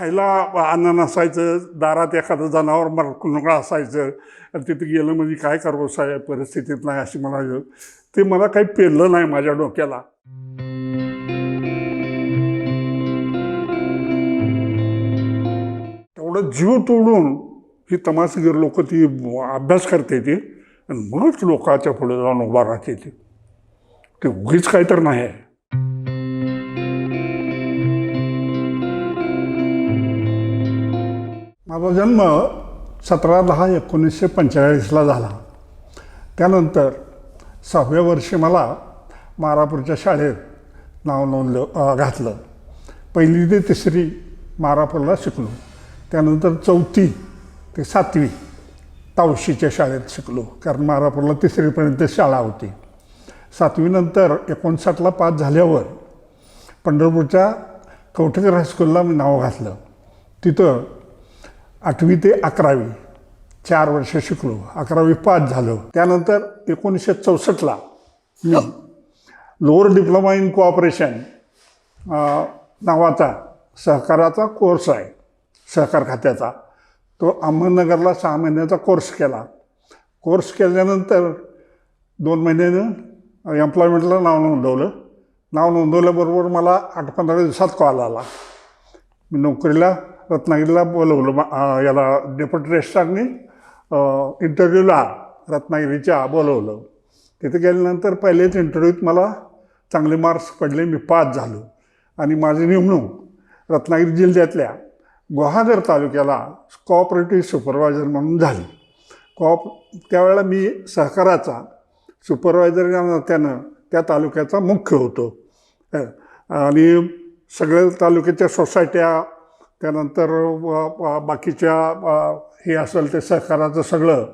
खायला अन्न नसायचं दारात एखादं जनावर मरकुणका असायचं. आणि तिथे गेलं म्हणजे काय करावं साहेब? परिस्थितीत नाही अशी मला ते मला काही पेरलं नाही माझ्या डोक्याला. तेवढं जीव तोडून ही तमासगीर लोक ती अभ्यास करते ती. आणि मगच लोकाच्या पुढे जाऊन उभा राहते ती. ते उगीच काही तर नाही आहे. माझा जन्म सतरा दहा एकोणीसशे पंचेचाळीसला झाला. त्यानंतर सहाव्या वर्षी मला मारापूरच्या शाळेत नाव नोंदलं घातलं. पहिली ते तिसरी मारापूरला शिकलो. त्यानंतर चौथी ते सातवी तावशीच्या शाळेत शिकलो कारण मारापूरला तिसरीपर्यंत शाळा होती. सातवीनंतर एकोणसाठला पास झाल्यावर पंढरपूरच्या कवठेकर हायस्कूलला मी नाव घातलं. तिथं आठवी ते अकरावी चार वर्ष शिकलो अकरावी पास झालो. त्यानंतर एकोणीसशे चौसष्टला मी लोअर डिप्लोमा इन कोऑपरेशन नावाचा सहकाराचा कोर्स आहे सहकार खात्याचा. तो अहमदनगरला सहा महिन्याचा कोर्स केला. कोर्स केल्यानंतर दोन महिन्यानं एम्प्लॉयमेंटला नाव नोंदवलं. नाव नोंदवल्याबरोबर मला आठ पंधरा दिवसात कॉल आला. मी नोकरीला रत्नागिरीला बोलवलं. मा- याला डेप्युटी इंटरव्ह्यूला रत्नागिरीच्या बोलवलं. तिथे गेल्यानंतर पहिलेच इंटरव्ह्यूत मला चांगले मार्क्स पडले मी पास झालो. आणि माझी नेमणूक रत्नागिरी जिल्ह्यातल्या गुहागर तालुक्याला कॉपरेटिव्ह सुपरवायझर म्हणून झाली. कॉप त्यावेळेला मी सहकाराचा सुपरवायझर या नात्यानं त्या तालुक्याचा मुख्य होतो. आणि सगळ्या तालुक्याच्या सोसायट्या त्यानंतर बाकीच्या हे असेल ते सहकाराचं सगळं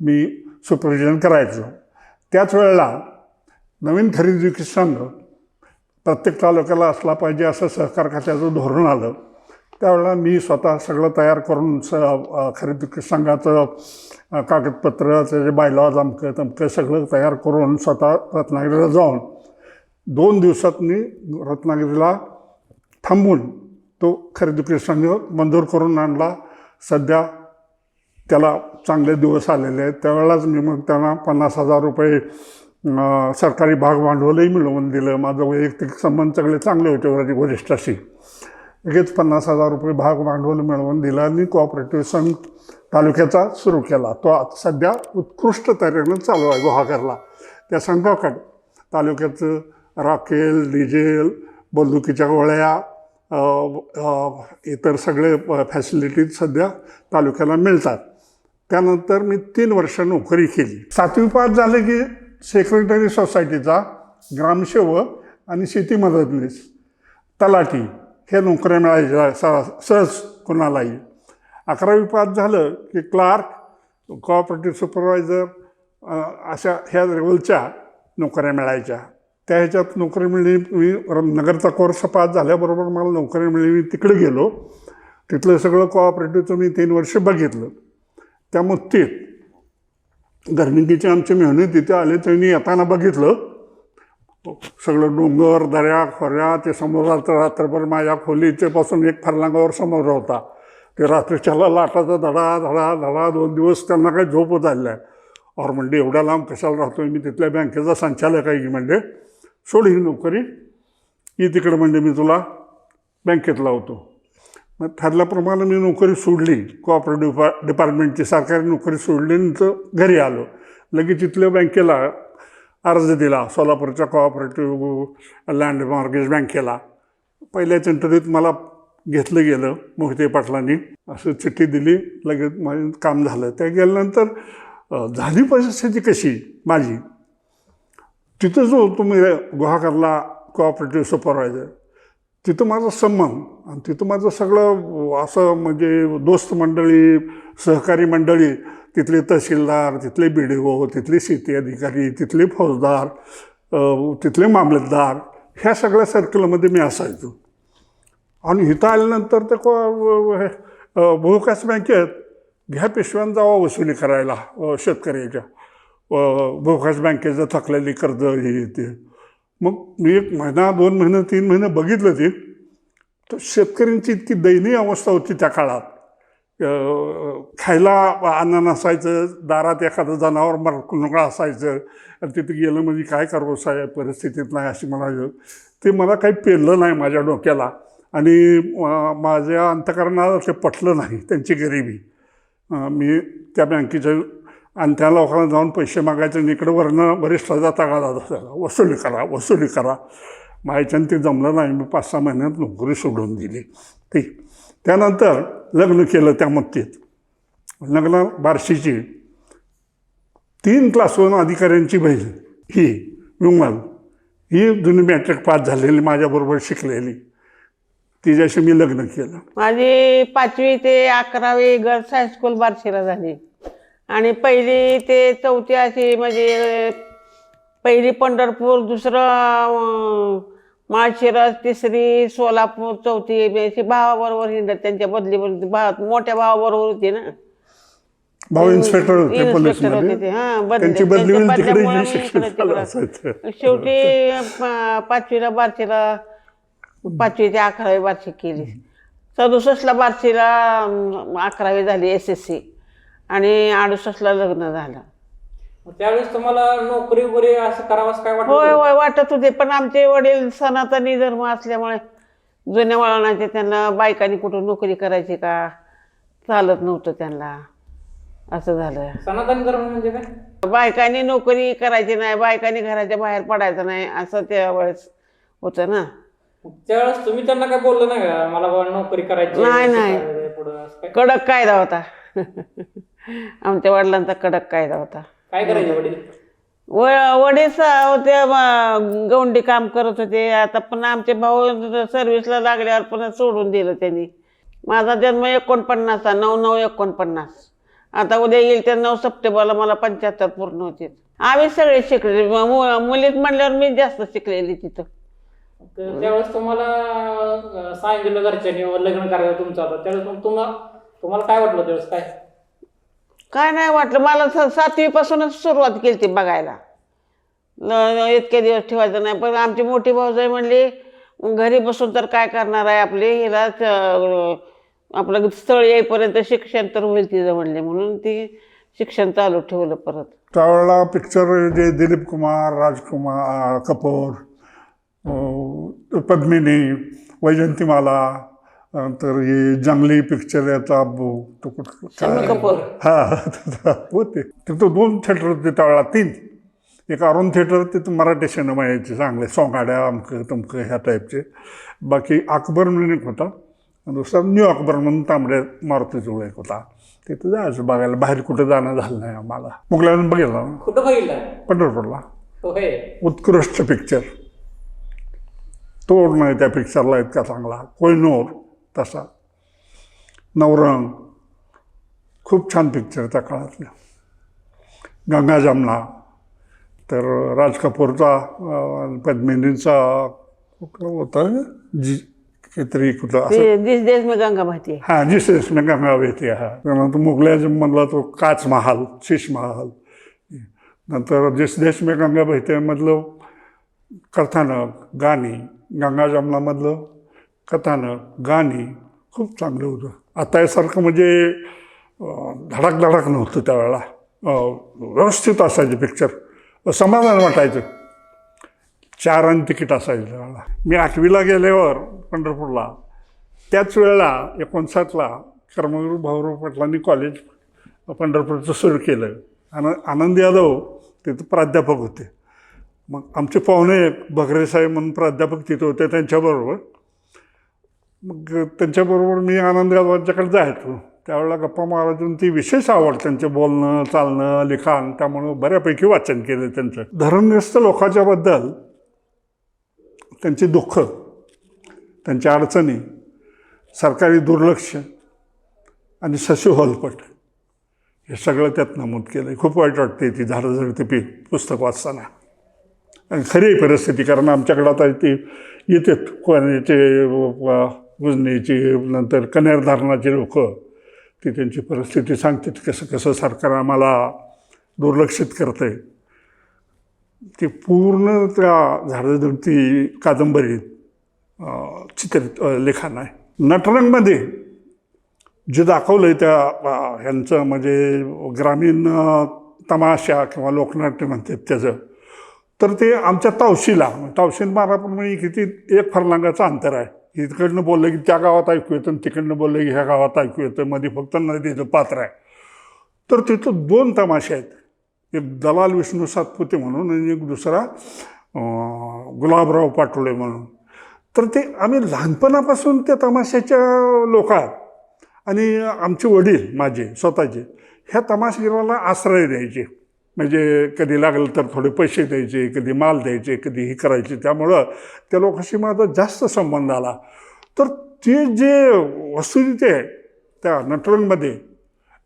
मी सुपरविजन करायचो. त्याच वेळेला नवीन खरेदी संघ प्रत्येक तालुक्याला असला पाहिजे असं सहकार खात्याचं धोरण आलं. त्यावेळेला मी स्वतः सगळं तयार करून स खरेदी संघाचं कागदपत्र त्याचे बायलॉज अमकं तमकं सगळं तयार करून स्वतः रत्नागिरीला जाऊन दोन दिवसात मी रत्नागिरीला थांबून तो खरेदी कृष्णाने संघ मंजूर करून आणला. सध्या त्याला चांगले दिवस आलेले आहेत. त्यावेळेलाच मी मग त्यांना पन्नास हजार रुपये सरकारी भाग भांडवलही मिळवून दिलं. माझं वैयक्तिक संबंध सगळे चांगले होते वरती वरिष्ठाशी. लगेच पन्नास हजार रुपये भाग भांडवल मिळवून दिलं आणि कोऑपरेटिव्ह संघ तालुक्याचा सुरू केला. तो आज सध्या उत्कृष्ट तऱ्हेनं चालू आहे गुहागरला. त्या संघाकडे तालुक्याचं राखेल डिझेल बंदुकीच्या गोळ्या इतर सगळे फॅसिलिटीज सध्या तालुक्याला मिळतात. त्यानंतर मी तीन वर्ष नोकरी केली. सातवी पास झालं की सेक्रेटरी सोसायटीचा ग्रामसेवक आणि शेती मदतनीस तलाठी हे नोकऱ्या मिळायच्या स सहज कुणालाही. अकरावी पास झालं की क्लार्क कॉपरेटिव्ह सुपरवायझर अशा ह्या लेवलच्या नोकऱ्या मिळायच्या. त्या ह्याच्यात नोकरी मिळली मी नगरचा कोर्स पास झाल्याबरोबर मला नोकरी मिळली मी तिकडे गेलो. तिथलं सगळं कोऑपरेटिव्हचं मी तीन वर्ष बघितलं. त्या मुक्तीत गर्निकीची आमची मेहनत तिथे आले त्यांनी येताना बघितलं. सगळं डोंगर दऱ्या खोऱ्या ते समोर रात्रभर माझ्या खोलीचे पासून एक फरलांगावर समुद्र होता. ते रात्रीच्याला लाटाचा धडा धडा धडा दोन दिवस त्यांना काही झोप झालेला आहे और म्हणजे एवढ्या लांब कशाला राहतो मी तिथल्या बँकेचा संचालक आहे की म्हणजे. सोड ही नोकरी ही तिकडं म्हणजे मी तुला बँकेत लावतो. मग ठरल्याप्रमाणे मी नोकरी सोडली. कोऑपरेटिव्ह डिपा डिपार्टमेंटची सरकारी नोकरी सोडली घरी आलो. लगेच इथल्या बँकेला अर्ज दिला. सोलापूरच्या कोऑपरेटिव्ह लँड मॉर्गेज बँकेला. पहिल्याच इंटरव्ह्यूत मला घेतलं गेलं मोहिते पाटलांनी. असं चिठ्ठी दिली. लगेच माझं काम झालं. त्या गेल्यानंतर झाली परिस्थिती कशी? माझी. तिथं जो तुम्ही गुहागरला कोऑपरेटिव्ह सुपरवायझर तिथं माझा संबंध आणि तिथं माझं सगळं असं म्हणजे दोस्त मंडळी सहकारी मंडळी तिथले तहसीलदार तिथले बी डी ओ तिथले शेती अधिकारी तिथले फौजदार तिथले मामलतदार ह्या सगळ्या सर्कलमध्ये मी असायचो. आणि इथं आल्यानंतर ते को हे, बहुकास बँकेत घ्या पिशव्यान जावा वसुली करायला शेतकऱ्याच्या. अ, बँकेचं थकलेली कर्ज हे ते. मग मी एक महिना दोन महिने तीन महिने बघितलं ते. तर शेतकऱ्यांची इतकी दयनीय अवस्था होती त्या काळात. खायला अन्न नसायचं दारात एखादं जनावर मरकुणगळा असायचं. आणि तिथे गेलं म्हणजे काय करावं साहेब परिस्थितीत नाही अशी मला ते मला काही पेरलं नाही माझ्या डोक्याला. आणि माझ्या अंतकरणाला ते पटलं नाही त्यांची गरिबी. मी त्या बँकेच्या आणि त्या लोकांना जाऊन पैसे मागायचे आणि इकडं वरनं वरिष्ठाचा तगादा झाला वसुली करा वसुली करा. मायच्यानं ते जमलं नाही. मी पाच सहा महिन्यात नोकरी सोडून दिली. ती त्यानंतर लग्न केलं त्या मत्तीत. लग्न बार्शीची. तीन क्लासवरून अधिकाऱ्यांची बहीण ही विमल ही जुनी मॅट्रिक पास झालेली माझ्याबरोबर शिकलेली. तिच्याशी मी लग्न केलं. माझी पाचवी ते अकरावी गर्ल्स हायस्कूल बार्शीला झाली. आणि पहिली ते चौथी अशी म्हणजे पहिली पंढरपूर दुसरं माळशिरस तिसरी सोलापूर चौथी अशी भावाबरोबर हिंडत त्यांच्या बदलीवर भाव मोठ्या भावाबरोबर होती ना. भाऊ इन्स्पेक्टर होते इन्स्पेक्टर होते ते पोलीसमध्ये हा बदली. त्यांची बदली होईल तिकडे शिक्षण. असायचं शेवटी प- पाचवीला बारशीला पाचवी ते अकरावी बारशी केली. सदुसष्टला बारशीला अं, अकरावी झाली एस एस सी आणि अडुसष्टला लग्न झालं. त्यावेळेस तुम्हाला नोकरी वगैरे असं करावंच काय वाटत होय? होय वाटत होते. पण आमचे वडील सनातनी धर्म असल्यामुळे जुन्या वळणाचे त्यांना बायकांनी कुठं नोकरी करायची का चालत नव्हतं त्यांना. असं झालं. सनातन धर्म म्हणजे काय? बायकांनी नोकरी करायची नाही बायकांनी घराच्या बाहेर पडायचं नाही असं त्यावेळेस होतं ना. त्यावेळेस तुम्ही त्यांना काय बोललं नाही का? मला नोकरी करायची नाही, नाही. कडक कायदा होता. आमच्या वडिलांचा कडक कायदा होता. काय करायचे वडील? व वडील स- होते म, गौंडी काम करत होते. आता पण आमचे भाऊ सर्व्हिसला लागल्यावर पण सोडून दिलं त्यांनी. माझा जन्म एकोणपन्नासचा नऊ नऊ एकोणपन्नास. आता उद्या येईल त्या नऊ सप्टेंबरला मला पंच्याहत्तर पूर्ण होते आम्ही सगळे शिकले. म- मु- मुलीत म्हणल्यावर मी जास्त शिकलेली तिथं. तर त्यावेळेस तुम्हाला अं, सांगितलं घरच्यांनी लग्न करायचं तुमचं आता. त्यावेळेस मग तुम्हाला तुम्हाला काय वाटलं त्यावेळेस? काय? काय नाही वाटलं मला स सातवीपासूनच सुरुवात केली ती बघायला. ल- इतके दिवस ठेवायचं नाही पण आमची मोठी भाऊजाई म्हणली घरी बसून तर काय करणार आहे आपली? हिला च- आपलं स्थळ येईपर्यंत शिक्षण तर होईल तिचं म्हणले. म्हणून ती शिक्षण चालू ठेवलं परत. त्यावेळेला पिक्चर जे दिलीप कुमार राजकुमार कपूर पद्मिनी वैजंतीमाला नंतर हे जंगली पिक्चर याचा तो कुठं हा होते. तिथं दोन थिएटर होते त्यावेळेला तीन. एक अरुण थिएटर तिथं मराठी सिनेमा यायचे चांगले. सोंगाड्या अमकं तमकं ह्या टाईपचे बाकी अकबर म्हणून एक होता. आणि दुसरा न्यू अकबर म्हणून तांबड्या मारुतीजवळ एक होता. तिथं जायचं बघायला. बाहेर कुठं जाणं झालं नाही आम्हाला. मुगल्यानं बघितलं कुठं बघितलं? पंढरपूरला. उत्कृष्ट पिक्चर तोड नाही त्या पिक्चरला इतका चांगला. कोयनूर तसा. नवरंग खूप छान पिक्चर त्या काळातल्या गंगा जमना तर राज कपूरचा पद्मिनीचा कुठला होता? जी काहीतरी कुठला असं. ते दिस देश में गंगा आहे हां. जिस गंगा बहती है त्यानंतर मुघलाजममधला तो काच महाल शीश महाल. नंतर जिस देश में गंगा बहती है मधलं कथानक गाणी गंगा जमनामधलं कथानक गाणी खूप चांगलं होतं. आता यासारखं म्हणजे धडाक धडक धडक नव्हतं त्यावेळेला. व्यवस्थित असायचे पिक्चर समाधान वाटायचं. चार आणि तिकीट असायचं त्यावेळेला. मी आठवीला गेल्यावर पंढरपूरला. त्याच वेळेला एकोणसाठला कर्मगुरू भाऊराव पाटलांनी कॉलेज पंढरपूरचं सुरू केलं. आणि आनंद यादव तिथं प्राध्यापक होते. मग आमचे पाहुणे बगरे साहेब म्हणून प्राध्यापक तिथे होते त्यांच्याबरोबर. मग त्यांच्याबरोबर मी आनंद यादवांच्याकडे जायचो. त्यावेळेला गप्पा मारायची. ती विशेष आवड त्यांचं बोलणं चालणं लिखाण त्यामुळं बऱ्यापैकी वाचन केलं त्यांचं. धरणग्रस्त लोकांच्याबद्दल त्यांची दुःख त्यांच्या अडचणी सरकारी दुर्लक्ष आणि सशु होलपट हे सगळं त्यात नमूद केलं आहे खूप वाईट वाटते ती झाडं झडते पी पुस्तक वाचताना. आणि खरी परिस्थिती कारण आमच्याकडं आता ती येतात कोणाचे उजनीची नंतर कन्यार धारणाचे लोक ती त्यांची परिस्थिती सांगतात कसं कसं सरकार आम्हाला दुर्लक्षित करते ती पूर्ण त्या झाडं झडती कादंबरीत चित्रित लिखाण आहे. नटरंगमध्ये जे दाखवलं आहे त्या ह्यांचं म्हणजे ग्रामीण तमाशा किंवा लोकनाट्य म्हणतात त्याचं तर ते आमच्या तावशीला तावशीन माराप्रमाणे किती एक फरलांगाचं अंतर आहे. इकडनं बोललं की त्या गावात ऐकू येतं आणि तिकडनं बोललं की ह्या गावात ऐकू येतं. मध्ये फक्त नदीचं पात्र आहे. तर तिथं दोन तमाशे आहेत. एक दलाल विष्णू सातपुते म्हणून आणि एक दुसरा गुलाबराव पाटोळे म्हणून. तर ते आम्ही लहानपणापासून त्या तमाशाच्या लोक आहात. आणि आमचे वडील माझे स्वतःचे ह्या तमाशगिराला आश्रय द्यायचे. म्हणजे कधी लागलं तर थोडे पैसे द्यायचे कधी माल द्यायचे कधी हे करायचे. त्यामुळं त्या लोकांशी माझा जास्त संबंध आला. तर ते जे वस्तुस्थिती आहे त्या नटरंगमध्ये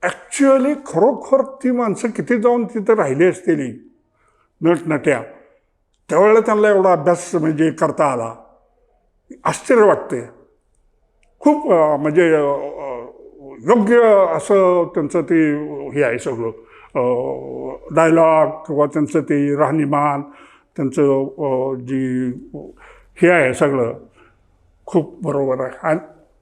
ॲक्च्युअली खरोखर ती माणसं किती जाऊन तिथं राहिली असतील नटनट्या त्यावेळेला त्यांना एवढा अभ्यास म्हणजे करता आला. आश्चर्य वाटते खूप म्हणजे योग्य असं त्यांचं ते हे आहे सगळं. डायलॉग किंवा त्यांचं ते राहणीमान त्यांचं जी हे आहे सगळं खूप बरोबर आहे. आणि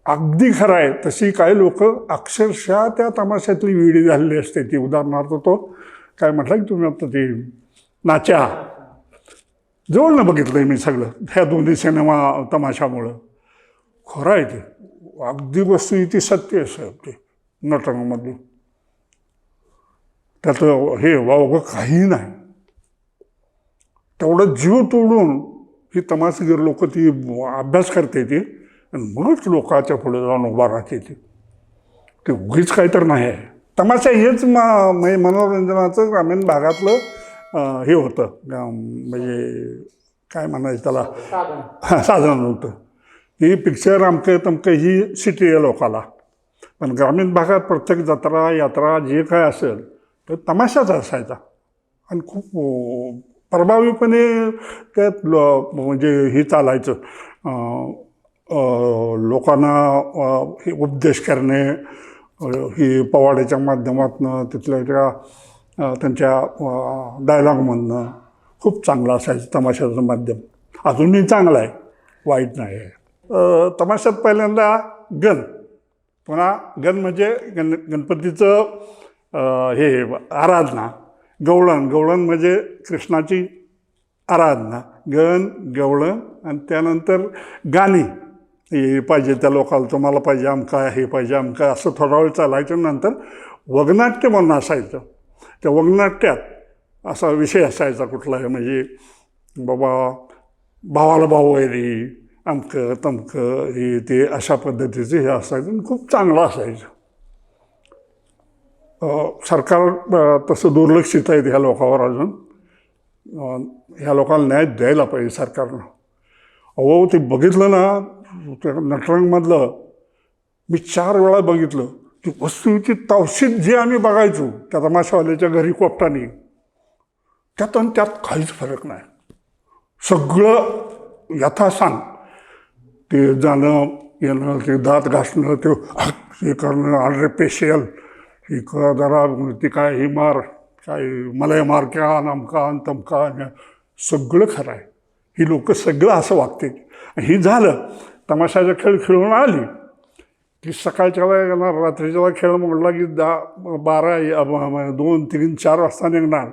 अगदी खरं आहे तशी काही लोक अक्षरशः त्या तमाशातली विडी झालेली असते. ती उदाहरणार्थ तो काय म्हटलं की तुम्ही आता ते नाच्या जवळनं बघितलं मी सगळं ह्या दोन्ही सिनेमा तमाशामुळं. खरं आहे ते. अगदी वस्तू ती सत्य असं ते नटरंगमधली त्याचं हे वावगं काही नाही. तेवढं जीव तोडून ही तमासगीर लोक ती अभ्यास करते ती आणि मगच लोकांच्या पुढे जाऊन उभा राहते ती. ते उगीच काही तर नाही आहे. तमाशा हेच मा म्हणजे मनोरंजनाचं ग्रामीण भागातलं हे होतं. म्हणजे काय म्हणायचं त्याला? साधन. हां साधन होतं. ही पिक्चर अमकं तमकं ही सिटी आहे लोकाला. पण ग्रामीण भागात प्रत्येक जत्रा यात्रा जे काय असेल तर तमाशाच असायचा. आणि खूप प्रभावीपणे त्यात म्हणजे हे चालायचं. लोकांना हे उपदेश करणे ही पवाड्याच्या माध्यमातून तिथल्या त्या त्यांच्या डायलॉगमधनं खूप चांगलं असायचं तमाशाचं माध्यम. अजूनही चांगलं आहे वाईट नाही आहे. तमाशात पहिल्यांदा गण. पुन्हा गण म्हणजे गण गणपतीचं हे आराधना. गवळण. गवळण म्हणजे कृष्णाची आराधना. गण गवळण आणि त्यानंतर गाणी. हे पाहिजे त्या लोकाला तुम्हाला पाहिजे आमका हे पाहिजे आमका असं थोडा वेळ चालायचं नंतर वगनाट्य म्हणून असायचं. त्या वगनाट्यात असा विषय असायचा कुठलाही म्हणजे बाबा भावाला भाऊ वैरी अमकं तमकं हे ते अशा पद्धतीचं हे असायचं आणि खूप चांगलं असायचं. सरकार तसं दुर्लक्षित आहेत ह्या लोकांवर अजून. ह्या लोकांना न्याय द्यायला पाहिजे सरकारनं. अहो ते बघितलं ना नटरंगमधलं मी चार वेळा बघितलं की वस्तूची तावशीत जे आम्ही बघायचो त्या तमाशावाल्याच्या घरी कोपटाने त्यात आणि त्यात काहीच फरक नाही. सगळं यथासांग ते जाणं येणं ते दात घासणं ते हे करणं अरे पेशल हे कर जरा ते काय हे मार काय मलय मार क्या नमका आणि तमका सगळं खरं आहे. ही लोक सगळं असं वागते ही झालं तमाशाचा खेळ खेळून आली की सकाळच्या वेळेला रात्रीच्या वेळा खेळ म्हटला की दहा बारा दोन तीन चार वाजता निघणार.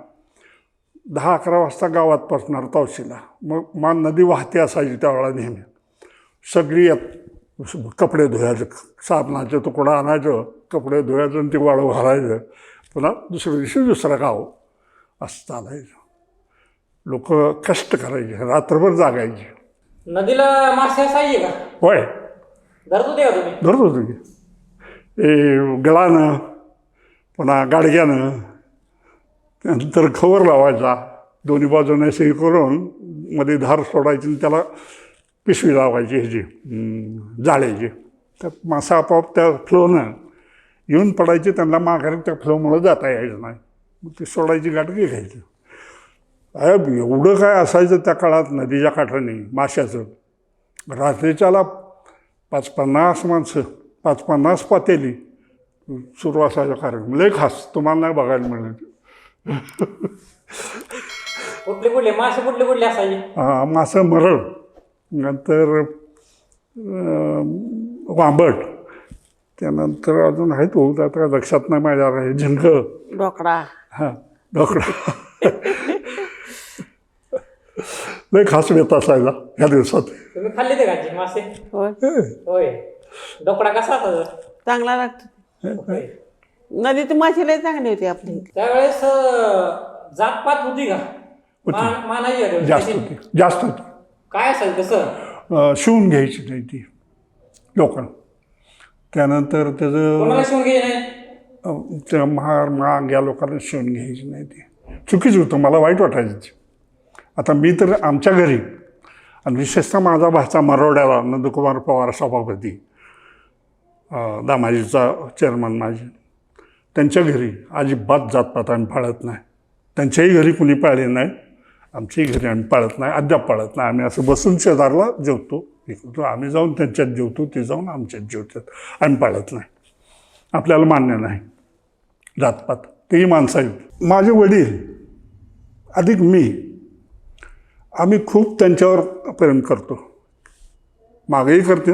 दहा अकरा वाजता गावात पोचणार तवशीला. मग मान नदी वाहते असायची त्यावेळा नेहमी. सगळी यात कपडे धुवायचं साबणाचं तुकडा आणायचं कपडे धुवायचं आणि ते वाळू घालायचं. पुन्हा दुसऱ्या दिवशी दुसरं गाव असं चालायचं लोक कष्ट करायचे रात्रभर जागायचे. नदीला मासे असायचे का? होय. धरत होते का तुम्ही? धरत होतो की. ए गळानं पुन्हा गाडग्यानं नंतर खवर लावायचा. दोन्ही बाजूने असे करून मध्ये धार सोडायची आणि त्याला पिशवी लावायची ह्याची जाळ्याची. त्यात मासा आपोआप त्या फ्लोनं येऊन पडायचे त्यांना माघारी त्या फ्लोमुळं जाता यायचं नाही. मग ती सोडायची गाडगी घ्यायची. साहेब एवढं काय असायचं त्या काळात नदीच्या काठाने माशाचं? रात्रीच्याला पाच पन्नास माणसं पाच पन्नास पातेली सुरू असायचा कार्यक्रम. लय खास तुम्हाला नाही बघायला मिळेल कुठले कुठले? मासे कुठले कुठले असायचे? हा, मासं मरळ. नंतर वांबट त्यानंतर अजून आहेत बहुत आता लक्षात नाही माझ्या आहे झिंग ढोकळा. हां ढोकळा. लय खास वेत असायला ह्या दिवसात. तुम्ही खाल्ले ते का मासे? होय. होय. डोकडा कसा होता चांगला लागतो. होय. नदीची माशी लय चांगली होती आपली. त्यावेळेस अं, जातपात होती का? मान- मानाची का? जास्त होती. जास्त होती. काय असेल कसं शिवून घ्यायची नाही ती लोकांना त्यानंतर त्याचं त्या महार माग या लोकांना शिवून घ्यायची नाही ती. चुकीचं होतं मला वाईट वाटायचं. आता मी तर आमच्या घरी आणि विशेषतः माझा भाचा मरोड्याला नंदकुमार पवार सभापती दामाजीचा चेअरमन माझे. त्यांच्या घरी अजिबात जातपात आम्ही पाळत नाही. त्यांच्याही घरी कुणी पाळले नाही. आमच्याही घरी आम्ही पाळत नाही अद्याप पाळत नाही. आम्ही असं बसून शेजारला जेवतो. हे करतो आम्ही जाऊन त्यांच्यात जेवतो ते जाऊन आमच्यात जेवतात. आम्ही पाळत नाही. आपल्याला मान्य नाही. जातपात. तेही माणसं आहेत माझे वडील अधिक मी आम्ही खूप त्यांच्यावर प्रेम करतो. मागेही करते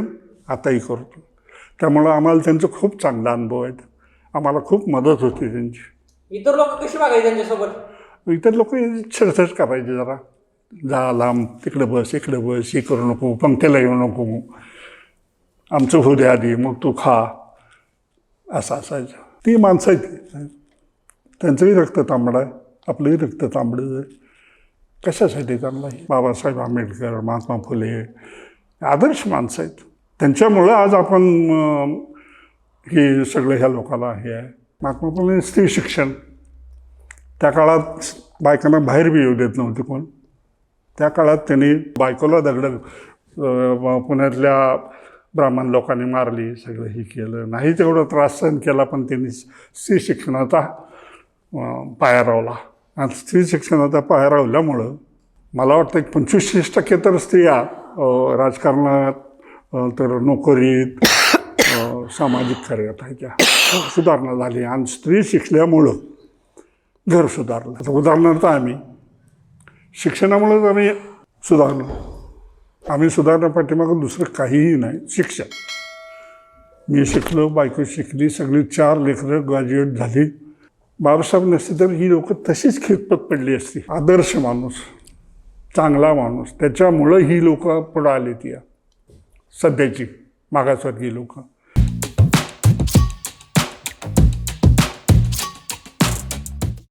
आताही करतो. त्यामुळं आम्हाला त्यांचा खूप चांगला अनुभव आहे. आम्हाला खूप मदत होती त्यांची. इतर लोक कशी वागायचे त्यांच्यासोबत? इतर लोक छेडछाड करायचे जरा. जा लांब तिकडं बस इकडं बस हे करू नको पंक्तीला येऊ नको. आमचं होऊ द्या आधी मग तू खा. असं असायचं. ती माणसं आहेत त्यांचंही रक्त तांबडं आहे. आपलंही रक्त तांबडं आहे. कशासाठी त्यांना बाबासाहेब आंबेडकर महात्मा फुले आदर्श माणसं आहेत. त्यांच्यामुळं आज आपण हे सगळं ह्या लोकांना हे आहे. महात्मा फुले स्त्री शिक्षण. त्या काळात बायकांना बाहेर बी येऊ देत नव्हते कोण. त्या काळात त्यांनी बायकोला दगड पुण्यातल्या ब्राह्मण लोकांनी मारली सगळं हे केलं. नाही तेवढा त्रास सहन केला पण त्यांनी स्त्री शिक्षणाचा पाया रावला. आणि स्त्री शिक्षणाचा पाया रावल्यामुळं मला वाटतं एक पंचवीस टक्के तर स्त्रिया राजकारणात तर नोकरीत सामाजिक कार्यात आहे त्या सुधारणा झाली. आणि स्त्री शिकल्यामुळं घर सुधारलं आता उदाहरणार्थ आम्ही शिक्षणामुळेच आम्ही सुधारलो. आम्ही सुधारणा पाठीमागं दुसरं काहीही नाही शिक्षण. मी शिकलो बायको शिकली सगळी चार लेकरं ग्रॅज्युएट झाली. बाबासाहेब नसते तर ही लोकं तशीच खितपत पडली असती. आदर्श माणूस चांगला माणूस. त्याच्यामुळं ही लोकं पुढं आली ती. सध्याची मागासवर्गीय लोकं.